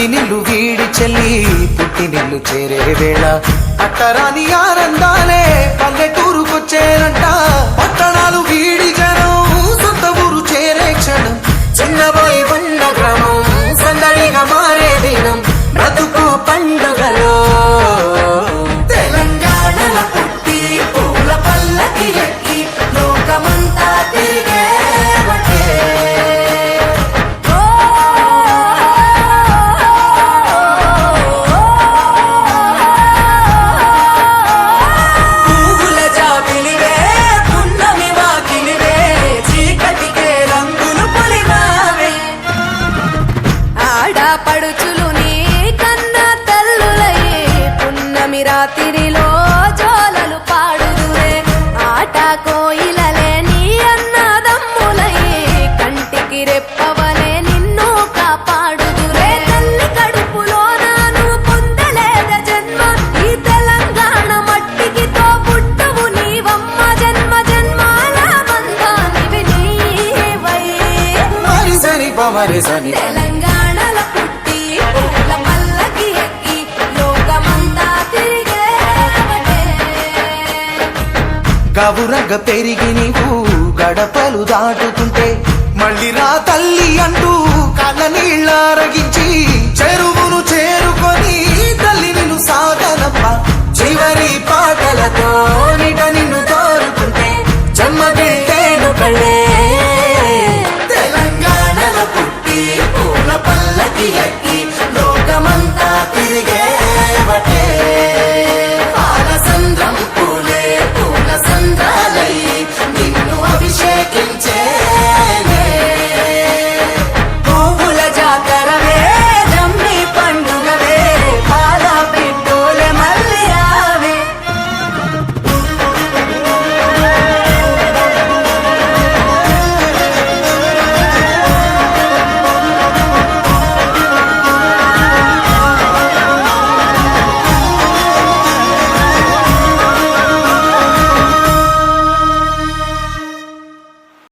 పుట్టినిల్లు వీడి చెల్లి పుట్టినిల్లు చేరే వేళ. అక్కరాని ఆనంద రాత్రిలో జోలలు పాడుదురే. ఆట కోయిలలే నీ అన్నదమ్ములై కంటికి రెప్పవలే నిన్ను కాపాడుదురే. తల్లి కడుపులో నాను పొందలేద జన్మ. ఈ తెలంగాణ మట్టికితో పుట్టవు నీవమ్మ. జన్మ జన్మాల బంధానివి నీవై మరి సరి పవరి సరి గవురగ పెరిగి నీవు గడపలు దాటుతూ